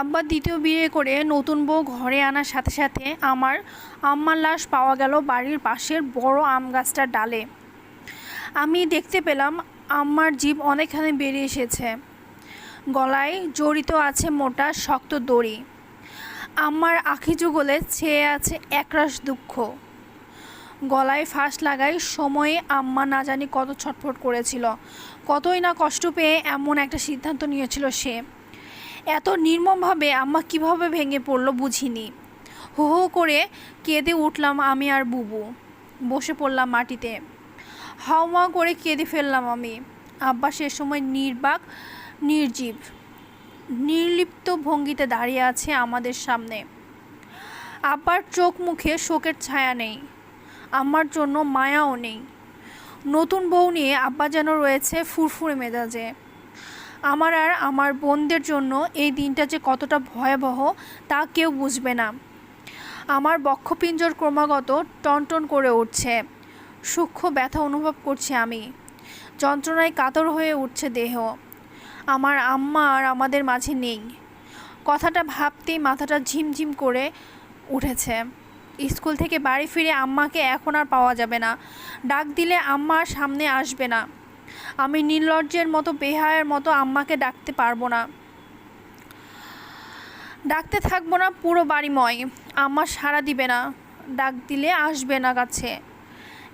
আব্বা দ্বিতীয় বিয়ে করে নতুন বউ ঘরে আনার সাথে সাথে আমার আম্মার লাশ পাওয়া গেল বাড়ির পাশের বড় আম গাছটার ডালে। আমি দেখতে পেলাম আম্মার জীব অনেকখানি বেরিয়ে এসেছে। গলায় জড়িত আছে মোটা, শক্ত দড়ি। আম্মার আখি যুগলে ছেয়ে আছে একরাশ দুঃখ। গলায় ফাঁস লাগাই সময়ে আম্মা না জানি কত ছটফট করেছিল। কতই না কষ্ট পেয়ে এমন একটা সিদ্ধান্ত নিয়েছিল সে। এত নির্মমভাবে আম্মা কীভাবে ভেঙে পড়ল বুঝিনি। হো হো করে কেঁদে উঠলাম আমি আর বুবু। বসে পড়লাম মাটিতে। হাওমা করে কেঁদে ফেললাম আমি। আব্বা সে সময় নির্বাক, নির্জীব, নির্লিপ্ত ভঙ্গিতে দাঁড়িয়ে আছে আমাদের সামনে। আব্বার চোখ মুখে শোকের ছায়া নেই। আমার জন্য মায়াও নেই। নতুন বউ নিয়ে আব্বা যেন রয়েছে ফুরফুরে মেজাজে। আমার আর আমার বোনদের জন্য এই দিনটা যে কতটা ভয়াবহ, তা কেউ বুঝবে না। আমার বক্ষপিঞ্জর ক্রমাগত টনটন করে উঠছে। সূক্ষ্ম ব্যথা অনুভব করছি আমি। যন্ত্রণায় কাতর হয়ে উঠছে দেহ। আমার আম্মা আর আমাদের মাঝে নেই। কথাটা ভাবতেই মাথাটা ঝিমঝিম করে উঠেছে। স্কুল থেকে বাড়ি ফিরে আম্মাকে এখন আর পাওয়া যাবে না। ডাক দিলে আম্মা সামনে আসবে না। আমি নির্লজ্জের মতো, বেহায়ের মতো আম্মাকে ডাকতে পারব না। ডাকতে থাকব না, পুরো বাড়িময়। আম্মা সাড়া দিবে না, ডাক দিলে আসবে না কাছে।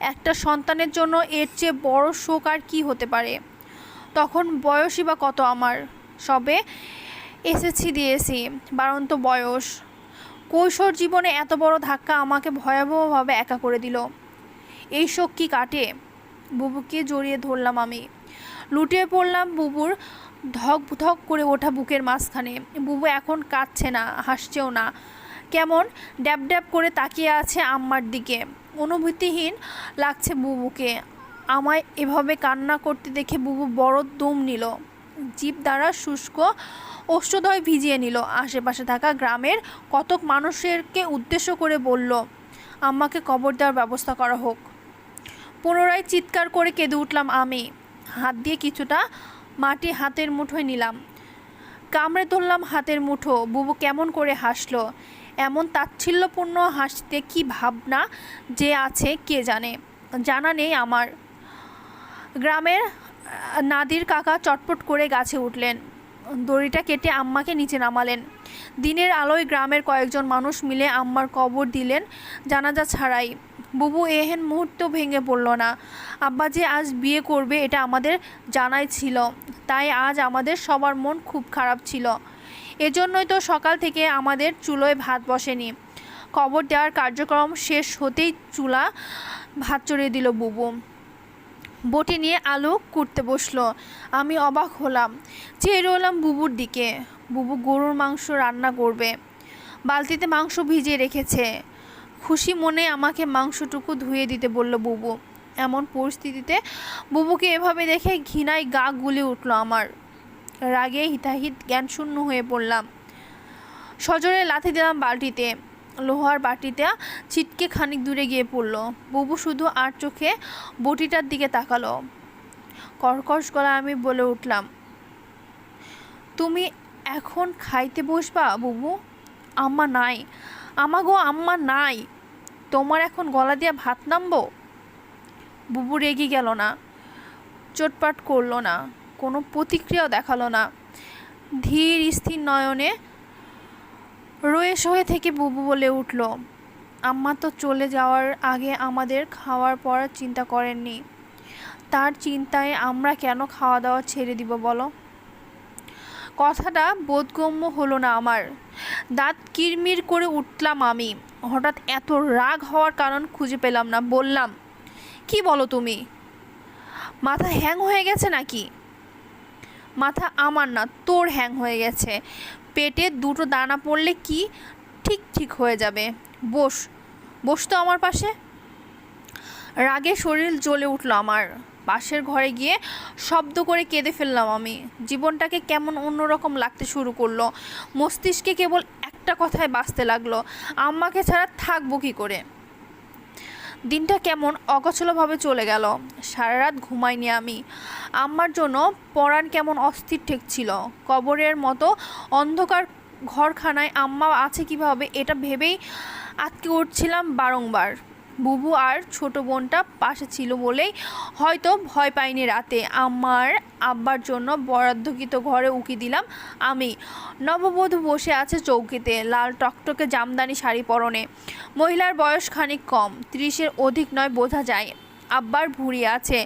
একটা সন্তানের জন্য এর চেয়ে বড় শোক আর কী হতে পারে? তখন বয়সই বা কত আমার? সবে এসেছি, দিয়েছি, বারন্ত বয়স। কৈশোর জীবনে এত বড় ধাক্কা আমাকে ভয়াবহভাবে একা করে দিল। এই শোক কি কাটে? বুবুকে জড়িয়ে ধরলাম আমি। লুটিয়ে পড়লাম বুবুর ধক ধক করে ওঠা বুকের মাঝখানে। বুবু এখন কাঁদছে না, হাসছেও না। কেমন ড্যাব ড্যাব করে তাকিয়ে আছে আম্মার দিকে। অনুভূতিহীন লাগছে বুবুকে। আমায় এভাবে কান্না করতে দেখে বুবু বড় দম নিল। জীব দ্বারা শুষ্ক অষ্টদয় ভিজিয়ে নিল। আশেপাশে থাকা গ্রামের কতক মানুষেরকে উদ্দেশ্য করে বলল, আম্মাকে কবর দেওয়ার ব্যবস্থা করা হোক। পুনরায় চিৎকার করে কেঁদে উঠলাম আমি। হাত দিয়ে কিছুটা মাটি হাতের মুঠোয় নিলাম। কামড়ে ধরলাম হাতের মুঠো। বুবু কেমন করে হাসলো। এমন তাচ্ছিল্যপূর্ণ হাসতে কি ভাবনা যে আছে কে জানে। জানা নেই আমার। গ্রামের নাদির কাকা চটপট করে গাছে উঠলেন। দড়িটা কেটে আম্মাকে নিচে নামালেন। দিনের আলোয় গ্রামের কয়েকজন মানুষ মিলে আম্মার কবর দিলেন জানাজা ছাড়াই। বুবু এহেন মুহূর্ত ভেঙে পড়ল না। আব্বা যে আজ বিয়ে করবে এটা আমাদের জানাই ছিল, তাই আজ আমাদের সবার মন খুব খারাপ ছিল। এজন্যই তো সকাল থেকে আমাদের চুলোয় ভাত বসেনি। কবর দেওয়ার কার্যক্রম শেষ হতেই চুলা ভাত চড়িয়ে দিল বুবু। বটি নিয়ে আলু কুটতে বসল। আমি অবাক হলাম, চেয়ে রইলাম বুবুর দিকে। বুবু গরুর মাংস রান্না করবে। বালতিতে মাংস ভিজিয়ে রেখেছে। খুশি মনে আমাকে মাংসটুকু ধুয়ে দিতে বলল বুবু। এমন পরিস্থিতিতে বুবুকে এভাবে দেখে ঘৃণায় গা গুলে উঠল আমার। রাগে হিতাহিত জ্ঞানশূন্য হয়ে পড়লাম। সজোরে লাথি দিলাম বালতিতে। লোহার বাটিটা ছিটকে খানিক দূরে গিয়ে পড়ল। বুবু শুধু আর চোখে বটিটার দিকে তাকালো। কর্কশ গলায় আমি বলে উঠলাম, তুমি এখন খাইতে বসবা বুবু? আম্মা নাই। আমা গো আম্মা নাই, তোমার এখন গলা দিয়ে ভাত নামবো? বুবু রেগে গেল না, চটপাট করল না, কোনো প্রতিক্রিয়াও দেখাল না। ধীর স্থির নয়নে রয়ে সয়ে থেকে বুবু বলে উঠল, আম্মা তো চলে যাওয়ার আগে আমাদের খাওয়ার পড়ার চিন্তা করেননি। তার চিন্তায় আমরা কেন খাওয়া দাওয়া ছেড়ে দিব বলো? কথাটা বোধগম্য হলো না আমার। দাঁত কিরমির করে উঠলাম আমি। হঠাৎ এত রাগ হওয়ার কারণ খুঁজে পেলাম না, বললাম, কি বলো তুমি? মাথা হ্যাং হয়ে গেছে নাকি? মাথা আমার না, তোর হ্যাং হয়ে গেছে। পেটে দুটো দানা পড়লে কি ঠিক ঠিক হয়ে যাবে? বস বস তো আমার পাশে। রাগে শরীর জ্বলে উঠল আমার। পাশের ঘরে গিয়ে শব্দ করে কেঁদে ফেললাম আমি। জীবনটাকে কেমন অন্যরকম লাগতে শুরু করল। মস্তিষ্কে কেবল একটা কথায় বাঁচতে লাগল, আম্মাকে ছাড়া থাকব কী করে? দিনটা কেমন অগোছলভাবে চলে গেল। সারা রাত ঘুমাইনি আমি। আম্মার জন্য পরাণ কেমন অস্থির ঠেকছিল কবরের মতো অন্ধকার ঘরখানায় আম্মা আছে কীভাবে এটা ভেবেই আটকে উঠছিলাম বারংবার। বুবু আর ছোট বোনটা পাশে ছিল বলেই হয়তো ভয় পাইনি রাতে। আমার আব্বার জন্য বরাদ্দকৃত ঘরে উকি দিলাম আমি। নববধূ বসে আছে চৌকিতে, লাল টকটকে জামদানি শাড়ি পরনে। মহিলার বয়স খানিক কম, ত্রিশের অধিক নয় বোঝা যায়। আব্বার ভুঁড়ি আছে,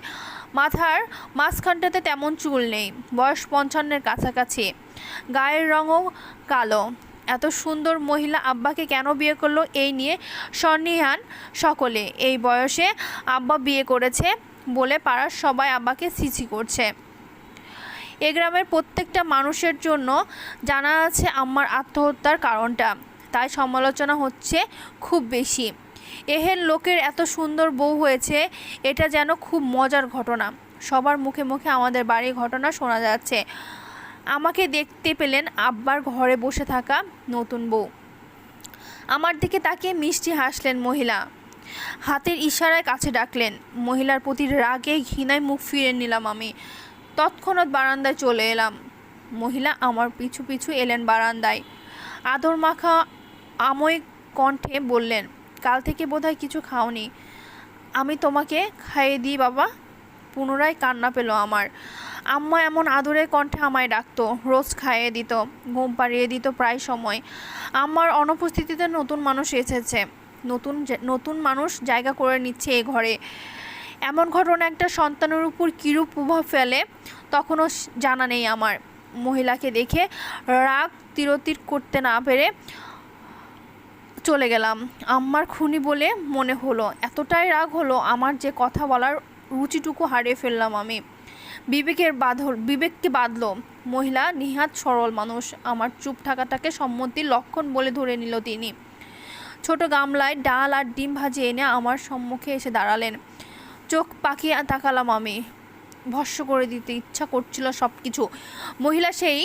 মাথার মাঝখানটাতে তেমন চুল নেই, বয়স পঞ্চান্নের কাছাকাছি। গায়ের রঙও কালো এত সুন্দর মহিলা আব্বাকে কেন বিয়ে করল এই নিয়ে সন্নিহান সকলে। এই বয়সে আব্বা বিয়ে করেছে বলে পাড়ার সবাই আব্বাকে সিচি করছে। এ গ্রামের প্রত্যেকটা মানুষের জন্য জানা আছে আম্মার আত্মহত্যার কারণটা। তাই সমালোচনা হচ্ছে খুব বেশি। এহেন লোকের এত সুন্দর বউ হয়েছে, এটা যেন খুব মজার ঘটনা। সবার মুখে মুখে আমাদের বাড়ির ঘটনা শোনা যাচ্ছে। আমাকে দেখতে পেলেন আব্বার ঘরে বসে থাকা নতুন বউ। আমার দিকে তাকিয়ে মিষ্টি হাসলেন মহিলা। হাতের ইশারায় কাছে ডাকলেন। মহিলার প্রতি রাগে, ঘৃণায় মুখ ফিরে নিলাম আমি। তৎক্ষণাৎ বারান্দায় চলে এলাম। মহিলা আমার পিছু পিছু এলেন বারান্দায়। আদর মাখা আময় কণ্ঠে বললেন, কাল থেকে বোধহয় কিছু খাওনি। আমি তোমাকে খাইয়ে দিই বাবা। পুনরায় কান্না পেল আমার। আম্মা এমন আদরের কণ্ঠে আমায় ডাকতো, রোজ খাইয়ে দিত, ঘুম পাড়িয়ে দিত প্রায় সময়। আম্মার অনুপস্থিতিতে নতুন মানুষ এসেছে, নতুন নতুন মানুষ জায়গা করে নিচ্ছে এ ঘরে। এমন ঘটনা একটা সন্তানের উপর কীরূপ প্রভাব ফেলে, তখনও জানা নেই আমার। মহিলাকে দেখে রাগ তিরতির করতে না পেরে চলে গেলাম। আম্মার খুনি বলে মনে হলো, এতটাই রাগ হলো আমার যে কথা বলার রুচিটুকু হারিয়ে ফেললাম আমি। বিবেকের বাঁধল বিবেককে বাঁধলো। মহিলা, নিহাত সরল মানুষ। আমার চুপ থাকাটাকে সম্মতির লক্ষণ বলে ধরে নিল তিনি। ছোট গামলায় ডাল আর ডিম ভাজি এনে আমার সম্মুখে এসে দাঁড়ালেন। চোখ পাকিয়ে তাকালাম আমি। ভস্য করে দিতে ইচ্ছা করছিল সব কিছু মহিলা সেই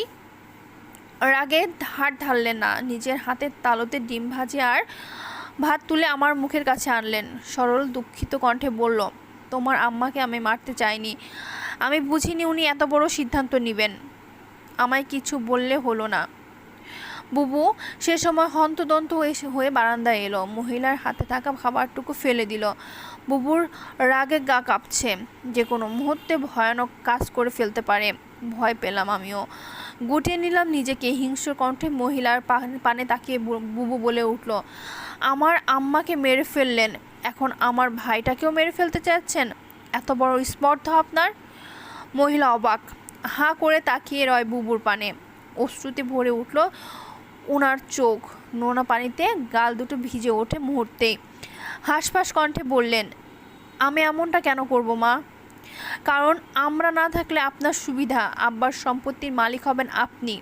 রাগে ধার ঢাললেন না। নিজের হাতের তালুতে ডিম ভাজি আর ভাত তুলে আমার মুখের কাছে আনলেন। সরল দুঃখিত কণ্ঠে বলল, তোমার আম্মাকে আমি মারতে চাইনি। আমি বুঝিনি উনি এত বড় সিদ্ধান্ত নেবেন। আমায় কিছু বললে হলো না। বুবু, সে সময় হন্তদন্ত হয়ে বারান্দায় এলো। মহিলার হাতে থাকা খাবারটুকু ফেলে দিল। বুবুর রাগে গা কাঁপছে। যে কোনো মুহূর্তে ভয়ানক কাজ করে ফেলতে পারে। ভয় পেলাম আমিও। গুটিয়ে নিলাম নিজেকে। হিংস্র কণ্ঠে মহিলার পানে তাকিয়ে বুবু বলে উঠল, আমার আম্মাকে মেরে ফেললেন। এখন আমার ভাইটাকেও মেরে ফেলতে চাচ্ছেন এত বড় স্পর্ধা আপনার? মহিলা অবাক। হাঁ করে তাকিয়ে রয় বুবুর পানে। অশ্রুতে ভরে উঠল ওনার চোখ। নোনা পানিতে গাল দুটো ভিজে ওঠে মুহূর্তেই। হাঁসফাঁস কণ্ঠে বললেন, আমি এমনটা কেন করব, মা? কারণ আমরা না থাকলে আপনার সুবিধা। আব্বার সম্পত্তির মালিক হবেন আপনি।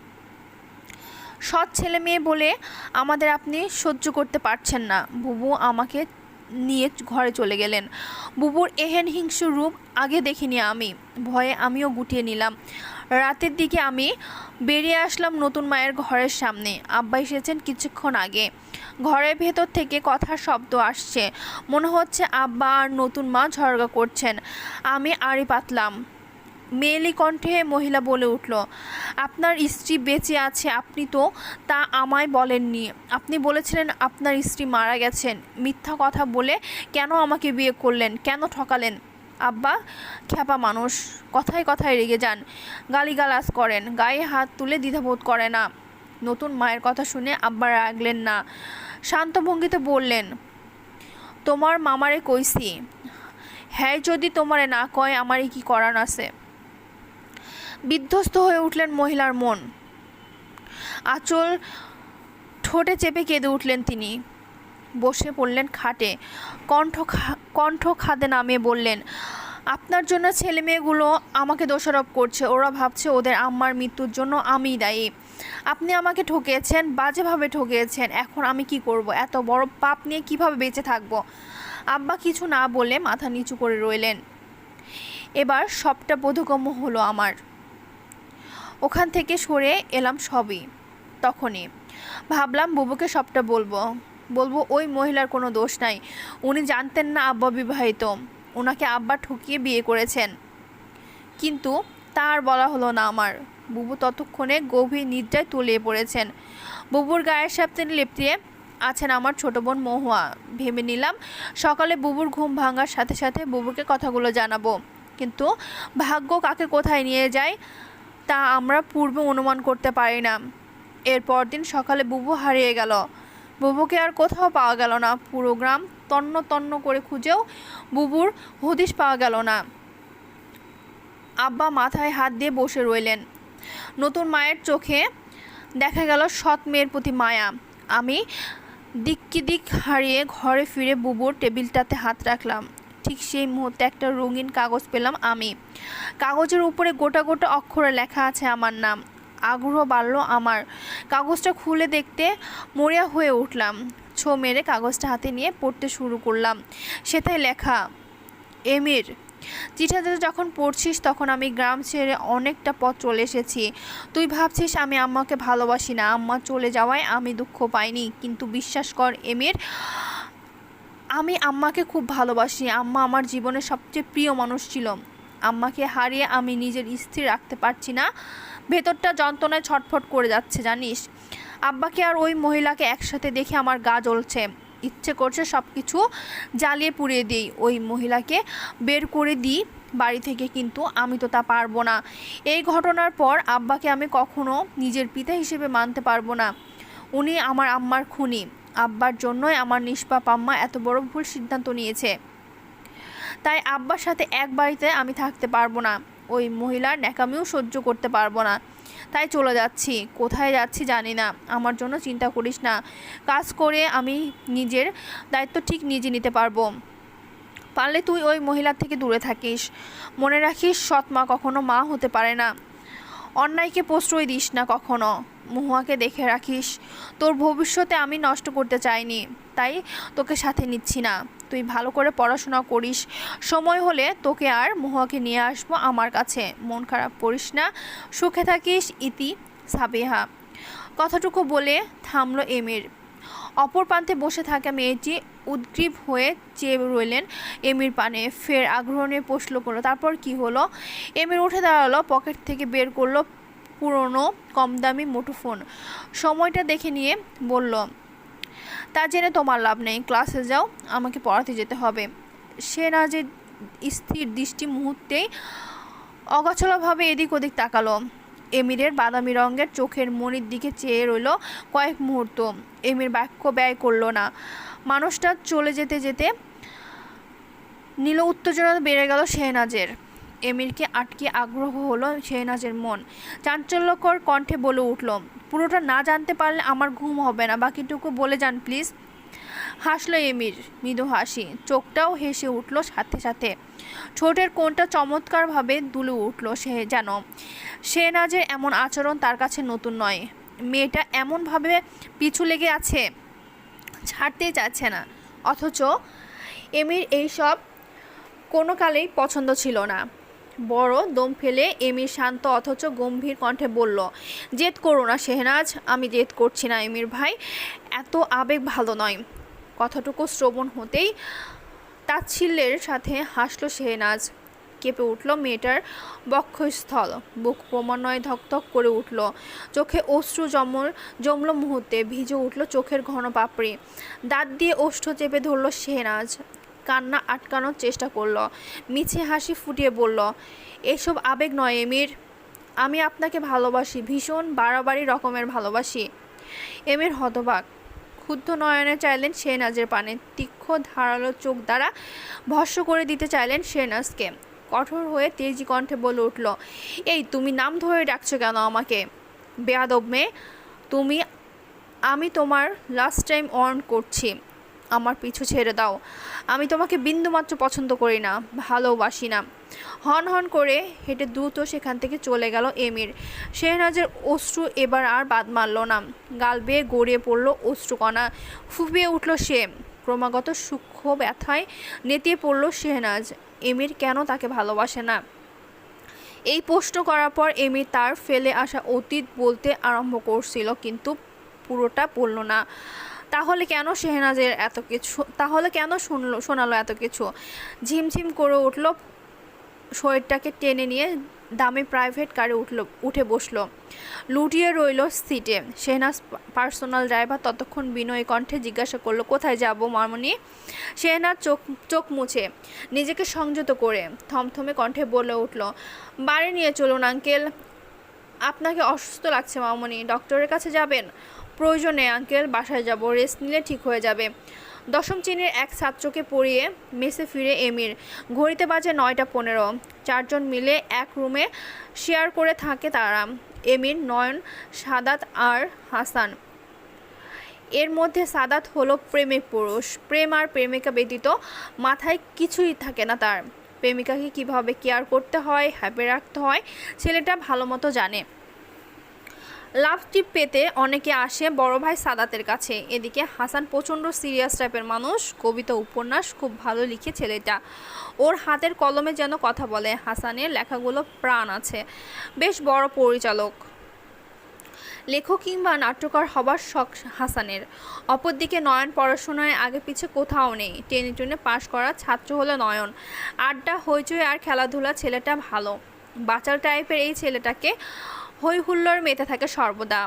সৎ ছেলে মেয়ে বলে আমাদের আপনি সহ্য করতে পারছেন না। বুবু আমাকে নিয়ে ঘরে চলে গেলেন। বুবুর এহেন হিংস্র রূপ আগে দেখিনি আমি। ভয়ে আমিও গুটিয়ে নিলাম। রাতের দিকে আমি বেরিয়ে আসলাম নতুন মায়ের ঘরের সামনে। আব্বা এসেছেন কিছুক্ষণ আগে। ঘরের ভেতর থেকে কথার শব্দ আসছে। মনে হচ্ছে আব্বা আর নতুন মা ঝগড়া করছেন। আমি আড়ি পাতলাম। মেয়েলি কণ্ঠে মহিলা বলে উঠল, আপনার স্ত্রী বেঁচে আছে, আপনি তো তা আমায় বলেননি। আপনি বলেছিলেন আপনার স্ত্রী মারা গেছেন। মিথ্যা কথা বলে কেন আমাকে বিয়ে করলেন? কেন ঠকালেন? আব্বা, খ্যাপা মানুষ। কথায় কথায় রেগে যান। গালিগালাজ করেন। গায়ে হাত তুলে দ্বিধাবোধ করে না। নতুন মায়ের কথা শুনে আব্বা রাগলেন না। শান্ত ভঙ্গিতে বললেন, তোমার মামারে কইছি। হ্যাঁ যদি তোমারে না কয় আমারই কি করার আছে? বিধ্বস্ত হয়ে উঠলেন মহিলার মন। আঁচল ঠোঁটে চেপে কেঁদে উঠলেন তিনি। বসে পড়লেন খাটে। কণ্ঠ কণ্ঠ খাদে নামিয়ে বললেন, আপনার জন্য ছেলে মেয়েগুলো আমাকে দোষারোপ করছে। ওরা ভাবছে ওদের আম্মার মৃত্যুর জন্য আমিই দায়ী। আপনি আমাকে ঠকিয়েছেন, বাজেভাবে ঠকিয়েছেন। এখন আমি কি করব? এত বড় পাপ নিয়ে কীভাবে বেঁচে থাকব? আব্বা কিছু না বলে মাথা নিচু করে রইলেন। এবার সবটা বোধগম্য হলো আমার। ওখান থেকে সরে এলাম সবই, তখনই। ভাবলাম বুবুকে সবটা বলব। বলব, ওই মহিলার কোনো দোষ নাই। উনি জানতেন না আব্বা বিবাহিত। ওনাকে আব্বা ঠকিয়ে বিয়ে করেছেন। কিন্তু তার বলা হলো না আমার। বুবু ততক্ষণে গভীর নিদ্রায় তলিয়ে পড়েছেন। বুবুর গায়ের সাথে লেপটিয়ে আছেন আমার ছোট বোন মহুয়া। ভেবে নিলাম, সকালে বুবুর ঘুম ভাঙার সাথে সাথে বুবুকে কথাগুলো জানাব। কিন্তু ভাগ্য কাকে কোথায় নিয়ে যায় তা আমরা পূর্বে অনুমান করতে পারি না। এরপর দিন সকালে বুবু হারিয়ে গেল। বুবুকে আর কোথাও পাওয়া গেল না। পুরো গ্রাম তন্ন তন্ন করে খুঁজেও বুবুর হদিশ পাওয়া গেল না। আব্বা মাথায় হাত দিয়ে বসে রইলেন। নতুন মায়ের চোখে দেখা গেল সৎ মেয়ের প্রতি মায়া। আমি দিক্কি দিক হারিয়ে ঘরে ফিরে বুবুর টেবিলটাতে হাত রাখলাম। ঠিক সেই মুহূর্তে একটা রঙিন কাগজ পেলাম আমি। কাগজের উপরে গোটা গোটা অক্ষরে লেখা আছে আমার নাম। আগ্রহ বাড়ল আমার। কাগজটা খুলে দেখতে মরিয়া হয়ে উঠলাম। ছো মেরে কাগজটা হাতে নিয়ে পড়তে শুরু করলাম। সেটাই লেখা, এমির, চিঠাতে যখন পড়ছিস তখন আমি গ্রাম ছেড়ে অনেকটা পথ চলে এসেছি। তুই ভাবছিস আমি আম্মাকে ভালোবাসি না। আম্মা চলে যাওয়ায় আমি দুঃখ পাইনি। কিন্তু বিশ্বাস কর, এমির আমি আম্মাকে খুব ভালোবাসি। আম্মা আমার জীবনের সবচেয়ে প্রিয় মানুষ ছিল। আম্মাকে হারিয়ে আমি নিজের স্থির রাখতে পারছি না। ভেতরটা যন্ত্রণায় ছটফট করে যাচ্ছে, জানিস? আব্বাকে আর ওই মহিলাকে একসাথে দেখে আমার গা জ্বলছে। ইচ্ছে করছে সব কিছু জ্বালিয়ে পুড়িয়ে দিই। ওই মহিলাকে বের করে দিই বাড়ি থেকে, কিন্তু আমি তো তা পারব না। এই ঘটনার পর আব্বাকে আমি কখনো নিজের পিতা হিসেবে মানতে পারব না। উনি আমার আম্মার খুনি। আব্বার জন্যই আমার নিষ্পাপ আম্মা এত বড় ভুল সিদ্ধান্ত নিয়েছে। তাই আব্বার সাথে এক বাড়িতে আমি থাকতে পারব না। ওই মহিলার ন্যাকামিও সহ্য করতে পারব না। তাই চলে যাচ্ছি। কোথায় যাচ্ছি জানি না। আমার জন্য চিন্তা করিস না। কাজ করে আমি নিজের দায়িত্ব ঠিক নিজে নিতে পারব। পারলে তুই ওই মহিলার থেকে দূরে থাকিস। মনে রাখিস সৎ মা কখনো মা হতে পারে না। অন্যায়কে প্রশ্রয় দিস না কখনো। মহুয়াকে দেখে রাখিস, তোর ভবিষ্যতে আমি নষ্ট করতে চাইনি, তাই তোকে সাথে নিচ্ছি না। তুই ভালো করে পড়াশোনা করিস, সময় হলে তোকে আর মহুয়াকে নিয়ে আসব আমার কাছে। মন খারাপ করিস না, সুখে থাকিস, ইতি সাবেহা। কথাটুকু বলে থামলো এমির। অপর প্রান্তে বসে থাকা মেয়েটি উদ্গ্রীব হয়ে চেয়ে রইলেন এমির পানে। ফের আগ্রহ নিয়ে প্রশ্ন করল, তারপর কি হলো? এমির উঠে দাঁড়াল, পকেট থেকে বের করল পুরনো কম দামি মুঠোফোন। সময়টা দেখে নিয়ে বলল, তা জেনে তোমার লাভ নেই, ক্লাসে যাও, আমাকে পড়াতে যেতে হবে। সে না যে স্থির দৃষ্টি মুহূর্তেই অগোছলভাবে এদিক ওদিক তাকালো। এমিরের বাদামি রঙের চোখের মনির দিকে চেয়ে রইল কয়েক মুহূর্ত। এমির বাক্য ব্যয় করল না। মানুষটা চলে যেতে যেতে নীল, উত্তেজনা বেড়ে গেল শেহনাজের। এমিরকে আটকে আগ্রহ হলো শেহনাজের মন। চাঞ্চল্যকর কণ্ঠে বলে উঠল, পুরোটা না জানতে পারলে আমার ঘুম হবে না। বাকিটুকু বলে যান, প্লিজ। হাসলো এমির মৃদু হাসি। চোখটাও হেসে উঠল সাথে সাথে। ঠোঁটের কোণটা চমৎকারভাবে দুলে উঠল সে যেন। শেহনাজের এমন আচরণ তার কাছে নতুন নয়। মেয়েটা এমনভাবে পিছু লেগে আছে ছাড়তেই চাচ্ছে না। অথচ এমির এইসব কোনো কালেই পছন্দ ছিল না। বড় দম ফেলে এমির শান্ত অথচ গম্ভীর কণ্ঠে বলল, জেদ করো না শেহনাজ, আমি জেদ করছি না এমির ভাই, এত আবেগ ভালো নয়। কথাটুকু শ্রবণ হতেই তাচ্ছিল্যের সাথে হাসলো শেহনাজ। কেঁপে উঠল মেয়েটার বক্ষস্থল। বুক ক্রমান্বয়ে ধকধক করে উঠল। চোখে অশ্রু জমল জমল মুহূর্তে ভিজে উঠল চোখের ঘন পাপড়ি। দাঁত দিয়ে ওষ্ঠ চেপে ধরল শেহনাজ। কান্না আটকানোর চেষ্টা করল। মিছে হাসি ফুটিয়ে বলল, এসব আবেগ নয়, এমির। আমি আপনাকে ভালোবাসি, ভীষণ বাড়াবাড়ি রকমের ভালোবাসি। এমির হতবাক। ক্ষুদ্ধ নয়নে চাইলেন শেহনাজের পানে, তীক্ষ্ণ ধারালো চোখ দ্বারা ভস্য করে দিতে চাইলেন শেহনাজকে। কঠোর হয়ে তেজি কণ্ঠে বলে উঠল, এই তুমি নাম ধরে ডাকছো কেন আমাকে? বেয়াদব মেয়ে, তুমি, আমি তোমার লাস্ট টাইম অন করছি। আমার পিছু ছেড়ে দাও। আমি তোমাকে বিন্দুমাত্র পছন্দ করি না, ভালোবাসি না। হন হন করে হেঁটে দ্রুত সেখান থেকে চলে গেল এমির। শেহনাজের অশ্রু এবার আর বাদ মারল না। গাল বেয়ে গড়িয়ে পড়ল অশ্রুকণা। ফুপিয়ে উঠল সে। ক্রমাগত সূক্ষ্ম ব্যথায় নেতিয়ে পড়ল শেহনাজ। এমির কেন তাকে ভালোবাসে না? এই প্রশ্ন করার পর এমি তার ফেলে আসা অতীত বলতে আরম্ভ করছিল, কিন্তু পুরোটা পড়ল না। তাহলে কেন শেহনাজের এত কিছু, তাহলে কেন শুনলো, শোনালো এত কিছু? ঝিমঝিম করে উঠল, শরীরটাকে টেনে নিয়ে দামি প্রাইভেট কারে উঠল, উঠে বসল। লুটিয়ে রইল সিটে। শেহনাজ পার্সোনাল ড্রাইভার ততক্ষণ বিনয় কণ্ঠে জিজ্ঞাসা করল, কোথায় যাব মামনি? শেহনাজ চোখ চোখ মুছে, নিজেকে সংযত করে থমথমে কণ্ঠে বলে উঠল, বাড়ি নিয়ে চলুন আঙ্কেল আপনাকে অসুস্থ লাগছে মামনি। ডক্টরের কাছে যাবেন? প্রয়োজনে, আঙ্কেল, বাসায় যাব, রেস্ট নিলে ঠিক হয়ে যাবে। দশম শ্রেণির এক ছাত্রকে পড়িয়ে মেসে ফিরে এমির। ঘড়িতে বাজে নয়টা পনেরো। চারজন মিলে এক রুমে শেয়ার করে থাকে তারা। এমির, নয়ন, সাদাত আর হাসান। এর মধ্যে সাদাত হলো প্রেমিক পুরুষ। প্রেম আর প্রেমিকা ব্যতীত মাথায় কিছুই থাকে না তার। প্রেমিকাকে কীভাবে কেয়ার করতে হয় হ্যাপি রাখতে হয়, ছেলেটা ভালো মতো জানে। লাভ টিপ পেতে অনেকে আসে বড় ভাই সাদাতের কাছে। এদিকে হাসান প্রচণ্ড সিরিয়াস টাইপের মানুষ। কবিতা উপন্যাস খুব ভালো লিখে ছেলেটা। ওর হাতের কলমে যেন কথা বলে। হাসানের লেখাগুলো প্রাণ আছে। বেশ বড় পরিচালক। লেখক কিংবা নাট্যকার হবার শখ হাসানের। অপরদিকে নয়ন পড়াশোনায় আগে পিছে কোথাও নেই। টেনে টেনে পাশ করা ছাত্র হলো নয়ন। আড্ডা, হইচই আর খেলাধুলা ছেলেটা ভালো। বাচাল টাইপের এই ছেলেটাকে হই হুল্লোর মেতে থাকে সর্বদা।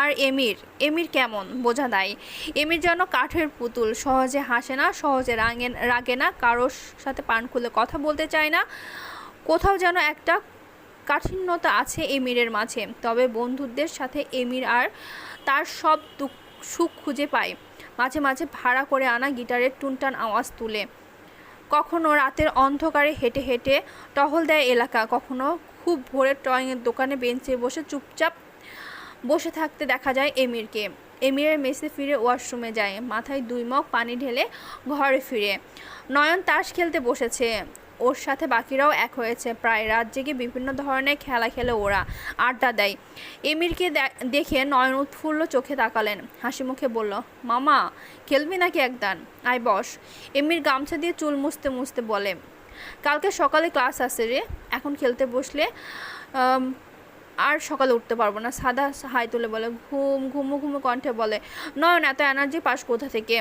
আর এমির এমির কেমন? বোঝা দেয় এমির যেন কাঠের পুতুল, সহজে হাসে না, সহজে রাগে রাগে না, কারোর সাথে পান খুলে কথা বলতে চায় না। কোথাও যেন একটা কাঠিন্যতা আছে এমিরের মাঝে। তবে বন্ধুদের সাথে এমির আর তার সব দুঃখ, সুখ খুঁজে পায়। মাঝে মাঝে ভাড়া করে আনা গিটারের টুনটান আওয়াজ তুলে। কখনো রাতের অন্ধকারে হেঁটে হেঁটে টহল দেয় এলাকা, কখনো খুব ভোরে টয়িংয়ের দোকানে বেঞ্চে বসে চুপচাপ বসে থাকতে দেখা যায় এমিরকে। এমিরের মেসে ফিরে ওয়াশরুমে যায়, মাথায় দুই মগ পানি ঢেলে ঘরে ফিরে। নয়ন তাস খেলতে বসেছে। ওর সাথে বাকিরাও এক হয়েছে। প্রায় রাত জেগে বিভিন্ন ধরনের খেলা খেলে ওরা আড্ডা দেয়। এমিরকে দেখে নয়ন উৎফুল্ল চোখে তাকালেন। হাসি মুখে বলল, মামা, খেলবি নাকি একদান? আয় বস। এমির গামছা দিয়ে চুল মুছতে মুছতে বলে কালকে সকালে ক্লাস আছে রে, এখন খেলতে বসলে আর সকালে উঠতে পারব না। সাদা হাই তুলে বলে, ঘুম, ঘুমো ঘুমো কণ্ঠে বলে, নয়ন, এত এনার্জি পাস কোথা থেকে?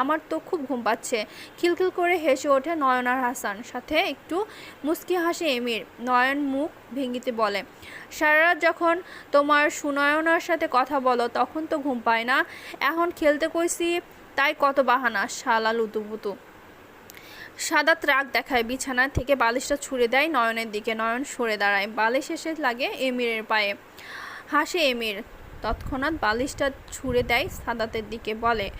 আমার তো খুব ঘুম পাচ্ছে। খিলখিল করে হেসে ওঠে নয়ন আর হাসান। সাথে একটু মুস্কি হাসে এমির। নয়ন মুখ ভেঙ্গিতে বলে সারা রাত যখন তোমার সুনয়নার সাথে কথা বলো, তখন তো ঘুম পায় না। এখন খেলতে কইছি, তাই কত বাহানা, শালা লুতুপুতু। সাদা ত্রাক দেখায়, বিছানা থেকে বালিশটা ছুঁড়ে দেয় নয়নের দিকে, নয়ন সরে দাঁড়ায়, বালিশ এসে লাগে এমিরের পায়ে। হাসে এমির, তৎক্ষণাৎ বালিশটা ছুঁড়ে দেয় সাদাতের দিকে, বলে,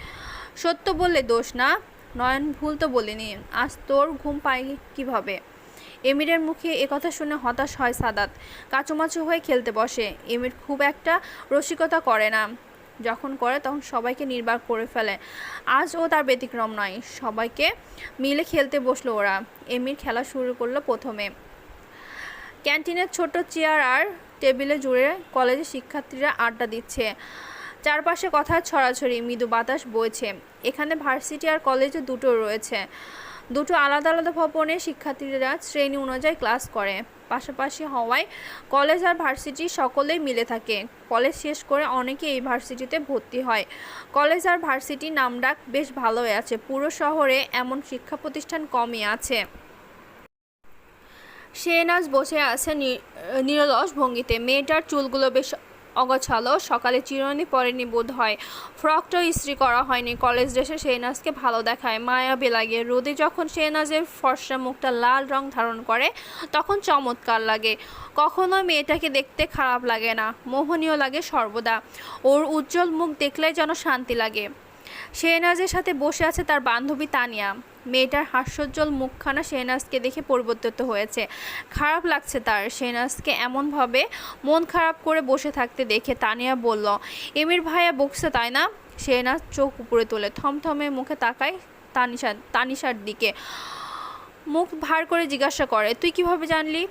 সত্য বললে দোষ না, নয়ন ভুল তো বলিনি, আজ তোর ঘুম পাই কীভাবে? এমিরের মুখে একথা শুনে হতাশ হয় সাদাত, কাচুমাচু হয়ে খেলতে বসে। এমির খুব একটা রসিকতা করে না। যখন করে তখন সবাইকে নির্বাক করে ফেলে। আজ ও তার ব্যতিক্রম নয়। সবাইকে মিলে খেলতে বসল ওরা। এমির খেলা শুরু করল প্রথমে। ক্যান্টিনের ছোট চেয়ার আর টেবিলে জুড়ে কলেজের শিক্ষার্থীরা আড্ডা দিচ্ছে। চারপাশে কথার ছড়াছড়ি, মৃদু বাতাস বইছে। এখানে ভার্সিটি আর কলেজে দুটো রয়েছে। দুটো আলাদা আলাদা ভবনে শিক্ষার্থীরা শ্রেণি অনুযায়ী ক্লাস করে। পাশাপাশি হওয়ায় কলেজ আর ভার্সিটি সকলেই মিলে থাকে। কলেজ শেষ করে অনেকে এই ভার্সিটিতে ভর্তি হয়। কলেজ আর ভার্সিটি নামডাক বেশ ভালোই আছে। পুরো শহরে এমন শিক্ষা প্রতিষ্ঠান কমই আছে। সেনাজ বসে আছে নিরলস ভঙ্গিতে। মেয়েটার চুলগুলো বেশ অগছালো, সকালে চিরুনি পরেনি বোধ হয় ফ্রকটাও ইস্ত্রি করা হয়নি। কলেজ ড্রেসে শেহনাজকে ভালো দেখায়। মায়াবী লাগে। রোদে যখন শেহনাজের ফর্সা মুখটা লাল রং ধারণ করে, তখন চমৎকার লাগে। কখনো মেয়েটাকে দেখতে খারাপ লাগে না। মোহনীয় লাগে সর্বদা। ওর উজ্জ্বল মুখ দেখলেই যেন শান্তি লাগে। শেহনাজের সাথে বসে আছে তার বান্ধবী তানিয়া। মেয়েটার হাস্যোজ্জ্বল মুখখানা শেহনাজকে দেখে পরিবর্তিত হয়েছে। খারাপ লাগছে তার। শেহনাজকে এমনভাবে মন খারাপ করে বসে থাকতে দেখে তানিয়া বলল, এমির ভাইয়া বকছে, তাই না? শেহনাজ চোখ উপরে তোলে, থমথমে মুখে তাকায় তানিশা, তানিশার দিকে। মুখ ভার করে জিজ্ঞাসা করে, তুই কীভাবে জানলি?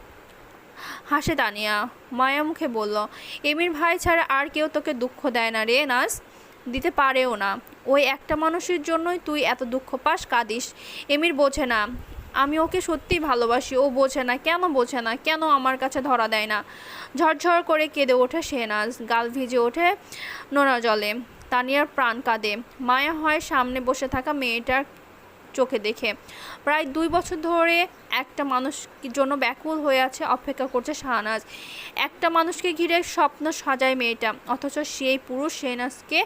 হাসে তানিয়া। মায়া মুখে বলল, এমির ভাই ছাড়া আর কেউ তোকে দুঃখ দেয় না রে নাস দিতে পারেও না। ওই একটা মানুষের জন্যই তুই এত দুঃখ পাস, কাঁদিস। এমির বোঝে না। আমি ওকে সত্যি ভালোবাসি। ও বোঝে না, কেন বোঝে না? কেন আমার কাছে ধরা দেয় না? ঝরঝর করে কেঁদে ওঠে শেহনাজ। গাল ভিজে ওঠে নোনা জলে। তানিয়ার প্রাণ কাঁদে। মায়া হয় সামনে বসে থাকা মেয়েটার চোখে দেখে। প্রায় দুই বছর ধরে একটা মানুষ জন্য ব্যাকুল হয়ে আছে, অপেক্ষা করছে শাহনাজ। একটা মানুষকে ঘিরে স্বপ্ন সাজায় মেয়েটা, অথচ সেই পুরুষ শেহনাজকে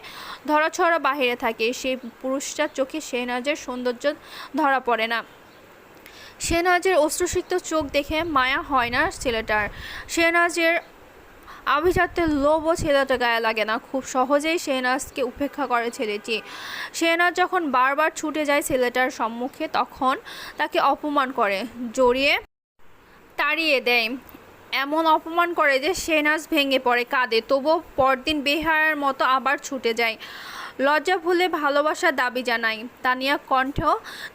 ধরাছড়া বাহিরে থাকে। সেই পুরুষটার চোখে শেহনাজের সৌন্দর্য ধরা পড়ে না। শেহনাজের অশ্রুসিক্ত চোখ দেখে মায়া হয় না ছেলেটার। শেহনাজের আভিজাত্যের লোভও ছেলেটা গায়ে লাগে না। খুব সহজেই শেহনাজকে উপেক্ষা করে ছেলেটি। শেহনাজ যখন বারবার ছুটে যায় ছেলেটার সম্মুখে, তখন তাকে অপমান করে, জড়িয়ে তাড়িয়ে দেয়। এমন অপমান করে যে শেহনাজ ভেঙে পড়ে, কাঁদে। তবুও পরদিন বেহারার মতো আবার ছুটে যায়। লজ্জা ভুলে ভালোবাসার দাবি জানাই তানিয়া কণ্ঠ,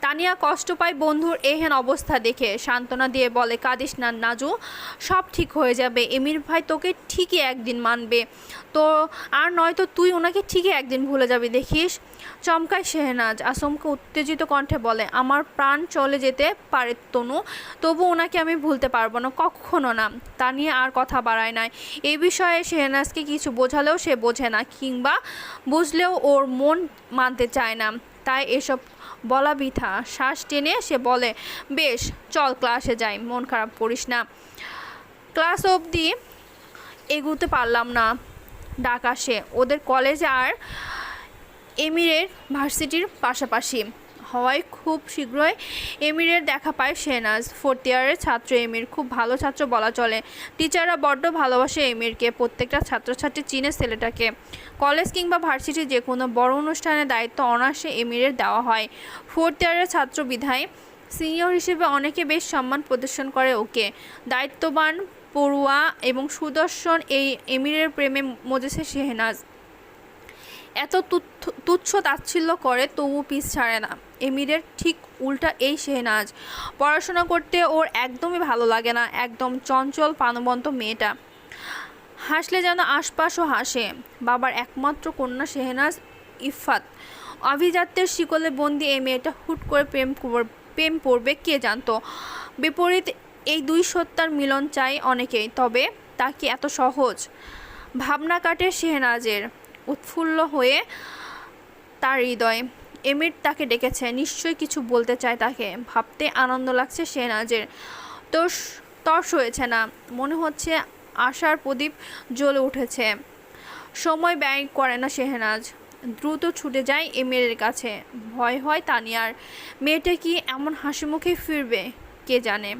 তানিয়া কষ্ট পায় বন্ধুর এহেন অবস্থা দেখে। সান্ত্বনা দিয়ে বলে, কাদিস না, নাজু, সব ঠিক হয়ে যাবে। এমির ভাই তোকে ঠিকই একদিন মানবে। তো আর নয়তো তুই ওনাকে ঠিকই একদিন ভুলে যাবি, দেখিস? চমকায় শেহনাজ আসমকে উত্তেজিত কণ্ঠে বলে, আমার প্রাণ চলে যেতে পারে তনু, তবু ওনাকে আমি ভুলতে পারব না, কখনো না। তা নিয়ে আর কথা বাড়ায় নাই। এই বিষয়ে শেহনাজকে কিছু বোঝালেও সে বোঝে না, কিংবা বুঝলেও ওর মন মানতে চায় না। তাই এসব বলা বৃথা শ্বাস টেনে সে বলে, বেশ, চল ক্লাসে যাই, মন খারাপ করিস না। ক্লাস অবধি এগুতে পারলাম না। ডাক আসে। ওদের কলেজ আর এমিরের ভার্সিটির পাশাপাশি। হওয়ায় খুব শীঘ্রই এমিরের দেখা পায় শেনাজ ফোর্থ ইয়ারের ছাত্র এমির। খুব ভালো ছাত্র বলা চলে। টিচাররা বড্ড ভালোবাসে এমিরকে। প্রত্যেকটা ছাত্রছাত্রী চিনে ছেলেটাকে। কলেজ কিংবা ভার্সিটি যে কোনো বড় অনুষ্ঠানে দায়িত্ব অনার্সে এমিরের দেওয়া হয়। ফোর্থ ইয়ারের ছাত্র বিধায় সিনিয়র হিসেবে অনেকে বেশ সম্মান প্রদর্শন করে ওকে। দায়িত্ববান পড়ুয়া এবং সুদর্শন এই এমিরের প্রেমে মজেছে শেহনাজ। এত তুচ্ছ- তুচ্ছ তাচ্ছিল্য করে তবু পিস ছাড়ে না। এমিরের ঠিক উল্টা এই শেহনাজ। পড়াশোনা করতে ওর একদমই ভালো লাগে না, একদম চঞ্চল পানবন্ত মেয়েটা। হাসলে যেন আশপাশও হাসে। বাবার একমাত্র কন্যা শেহনাজ ইফাত। অভিজাত্যের শিকলে বন্দি এই মেয়েটা হুট করে প্রেম প্রেম পড়বে, কে জানতো? বিপরীত এই দুই সত্তার মিলন চাই অনেকেই, তবে তা কি এত সহজ? ভাবনা কাটে শেহনাজের, উৎফুল্ল হয়ে তার হৃদয়। এমির তাকে ডেকেছে, নিশ্চয়ই কিছু বলতে চায় তাকে। ভাবতে আনন্দ লাগছে শেহনাজের। তোর তর্স হয়েছে না, মনে হচ্ছে আশার প্রদীপ জ্বলে উঠেছে। সময় ব্যয় করে না শেহনাজ। দ্রুত ছুটে যায় এমিরের কাছে। ভয় হয় তানিয়ার। মেয়েটা কি এমন হাসি মুখে ফিরবে, কে জানে?